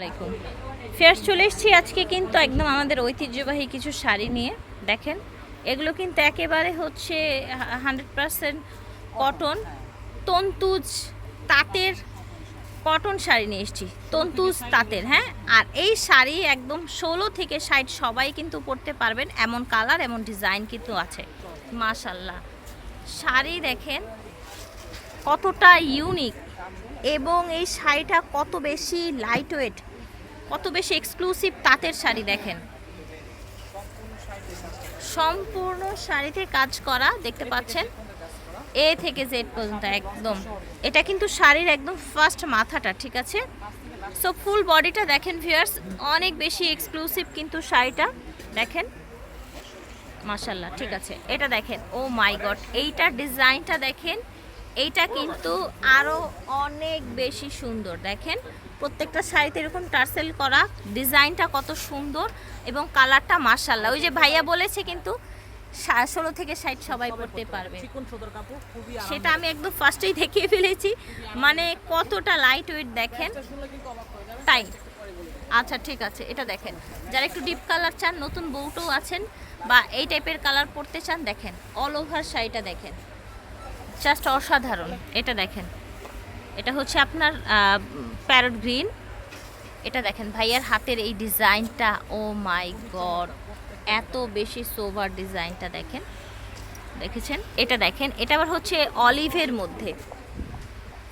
আলাইকুম। চলে এসেছি আজকে কিন্তু একদম আমাদের ঐতিহ্যবাহী কিছু শাড়ি নিয়ে। দেখেন, এগুলো কিন্তু একেবারে হচ্ছে হান্ড্রেড পারসেন্ট কটন। তন্তুজ তাঁতের কটন শাড়ি নিয়ে এসেছি। তন্তুজ তাঁতের হ্যাঁ? আর এই শাড়ি একদম ষোলো থেকে ষাট সবাই কিন্তু পরতে পারবেন। এমন কালার, এমন ডিজাইন কিন্তু আছে। মাশাল্লাহ শাড়ি দেখেন, কতটা ইউনিক। এবং এই শাড়িটা কত বেশি লাইট ওয়েট কত বেশি এক্সক্লুসিভ তাঁতের শাড়ি দেখেন। সম্পূর্ণ শাড়িতে কাজ করা দেখতে পাচ্ছেন। এ থেকে জেড পর্যন্ত একদম। এটা কিন্তু শাড়ির একদম ফার্স্ট মাথাটা, ঠিক আছে? সো ফুল বডিটা দেখেন ভিউয়ার্স অনেক বেশি এক্সক্লুসিভ কিন্তু শাড়িটা দেখেন। মাশাল্লাহ ঠিক আছে। এটা দেখেন ও মাই গড এইটার ডিজাইনটা দেখেন এইটা কিন্তু আরও অনেক বেশি সুন্দর। দেখেন প্রত্যেকটা শাড়িতে এরকম টার্সেল করা ডিজাইনটা কত সুন্দর এবং কালারটা মাশাল্লাহ ওই যে ভাইয়া বলেছে কিন্তু ষোলো থেকে ষাট সবাই পড়তে পারবে। সেটা আমি একদম ফার্স্টেই দেখিয়ে ফেলেছি। মানে কতটা লাইট ওয়েট দেখেন। তাই আচ্ছা ঠিক আছে এটা দেখেন। যারা একটু ডিপ কালার চান নতুন বউটাও আছেন বা এই টাইপের কালার পরতে চান দেখেন অল ওভার শাড়িটা দেখেন। জাস্ট অসাধারণ। এটা দেখেন। এটা হচ্ছে আপনার প্যারট গ্রিন। এটা দেখেন ভাইয়ার হাতের এই ডিজাইনটা, ও মাই গড, এত বেশি সোভার ডিজাইনটা দেখেন। দেখেছেন? এটা দেখেন, এটা আবার হচ্ছে অলিভের মধ্যে।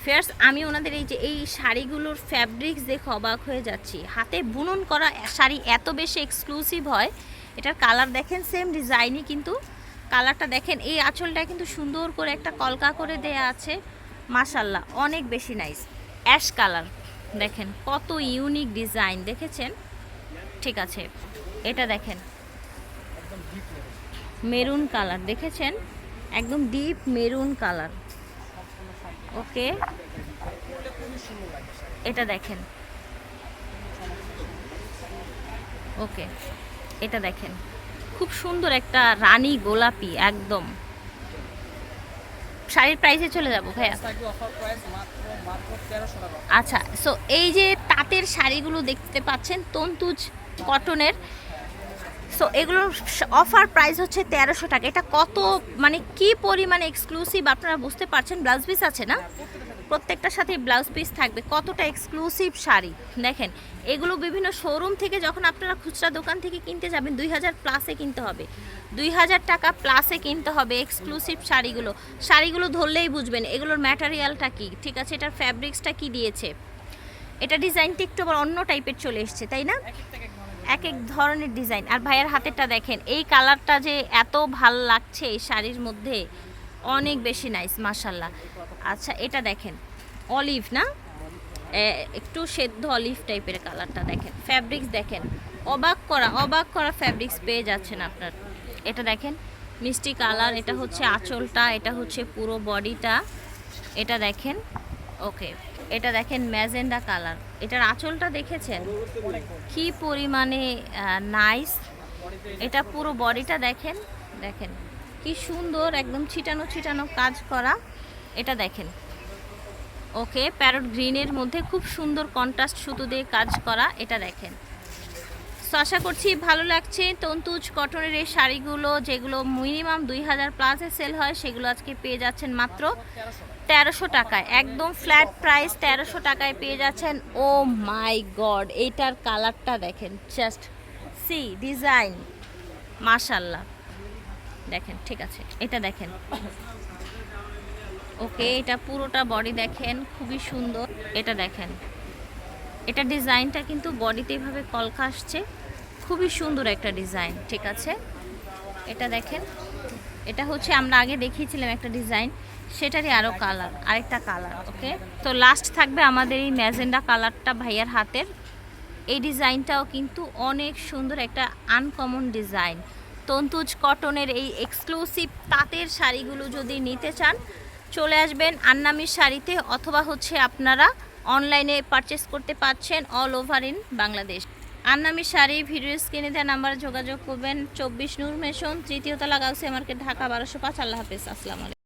ফেয়ার্স আমি ওনাদের এই যে, এই শাড়িগুলোর ফ্যাব্রিক্স দেখে অবাক হয়ে যাচ্ছি। হাতে বুনন করা শাড়ি এত বেশি এক্সক্লুসিভ হয়, এটার কালার দেখেন সেম ডিজাইনই কিন্তু কালারটা দেখেন, এই আঁচলটা কিন্তু সুন্দর করে একটা কলকা করে দেয়া আছে। মাশাল্লাহ অনেক বেশি নাইস অ্যাশ কালার দেখেন, কত ইউনিক ডিজাইন দেখেছেন? ঠিক আছে, এটা দেখেন। মেরুন কালার দেখেছেন? একদম ডিপ মেরুন কালার ওকে, এটা দেখেন। ওকে, এটা দেখেন। খুব সুন্দর একটা রানী গোলাপি একদম। শাড়ির প্রাইসে চলে যাব ভাইয়া। আচ্ছা সো এই যে তাঁতের শাড়িগুলো দেখতে পাচ্ছেন তন্তুজ কটনের সো এগুলোর অফার প্রাইস হচ্ছে তেরোশো টাকা। এটা কত মানে কি পরিমাণে এক্সক্লুসিভ আপনারা বুঝতে পারছেন? ব্লাউজ পিস আছে না? প্রত্যেকটার সাথে ব্লাউজ পিস থাকবে। কতটা এক্সক্লুসিভ শাড়ি? দেখেন, এগুলো বিভিন্ন শোরুম থেকে যখন আপনারা খুচরা দোকান থেকে কিনতে যাবেন দুই হাজার প্লাসে কিনতে হবে। দুই হাজার টাকা প্লাসে কিনতে হবে এক্সক্লুসিভ শাড়িগুলো। শাড়িগুলো ধরলেই বুঝবেন, এগুলোর ম্যাটারিয়ালটা কী? ঠিক আছে, এটার ফ্যাব্রিক্সটা কী দিয়েছে? এটা ডিজাইনটা একটু আবার অন্য টাইপের চলে এসছে, তাই না? এক এক ধরনের ডিজাইন। আর ভাইয়ের হাতেরটা দেখেন, এই কালারটা যে এত ভালো লাগছে এই শাড়ির মধ্যে, অনেক বেশি নাইস মাশাল্লাহ আচ্ছা এটা দেখেন অলিভ না? একটু সেদ্ধ অলিভ টাইপের কালারটা দেখেন। ফ্যাব্রিক্স দেখেন, অবাক করা অবাক করা ফ্যাব্রিক্স পেয়ে যাচ্ছেন আপনার। এটা দেখেন, মিষ্টি কালার, এটা হচ্ছে আঁচলটা, এটা হচ্ছে পুরো বডিটা এটা দেখেন ওকে এটা দেখেন ম্যাজেন্ডা কালার। এটার আঁচলটা দেখেছেন? কি পরিমাণে নাইস এটা পুরো বডিটা দেখেন দেখেন। কি সুন্দর, একদম ছিটানো ছিটানো কাজ করা। এটা দেখেন। ওকে, প্যারট গ্রিনের মধ্যে খুব সুন্দর কন্ট্রাস্ট সুতো দিয়ে কাজ করা। এটা দেখেন। সো, আশা করছি ভালো লাগছে। তন্তুজ কটনের এই শাড়িগুলো, যেগুলো মিনিমাম দুই হাজার প্লাসে সেল হয়, সেগুলো আজকে পেয়ে যাচ্ছেন মাত্র তেরোশো টাকায়, একদম ফ্ল্যাট প্রাইস তেরোশো টাকায় পেয়ে যাচ্ছেন। ও মাই গড এইটার কালারটা দেখেন জাস্ট সি ডিজাইন মাশাল্লাহ দেখেন, ঠিক আছে, এটা দেখেন। ওকে এটা পুরোটা বডি দেখেন, খুবই সুন্দর। এটা দেখেন, এটা ডিজাইনটা কিন্তু বডিতে এভাবে কলকা আসছে। খুবই সুন্দর একটা ডিজাইন ঠিক আছে? এটা দেখেন, এটা হচ্ছে আমরা আগে দেখিয়েছিলাম একটা ডিজাইন সেটারই আরও কালার আরেকটা কালার ওকে তো লাস্ট থাকবে আমাদের এই ম্যাজেন্ডা কালারটা ভাইয়ার হাতের। এই ডিজাইনটাও কিন্তু অনেক সুন্দর একটা আনকমন ডিজাইন তন্তুজ কটনের এই এক্সক্লুসিভ তাঁতের শাড়িগুলো যদি নিতে চান, চলে আসবেন আন্নামির শাড়িতে অথবা হচ্ছে আপনারা অনলাইনে পারচেস করতে পারছেন অল ওভার ইন বাংলাদেশ। আন্নামি শাড়ি ভিডিও স্ক্রিনে দেওয়া নাম্বারে যোগাযোগ করবেন। চব্বিশ নূর মেশন, তৃতীয় তলা গাউসিয়া মার্কেট, ঢাকা, বারোশো পাঁচ। আল্লাহ হাফেজ, আসসালামু আলাইকুম।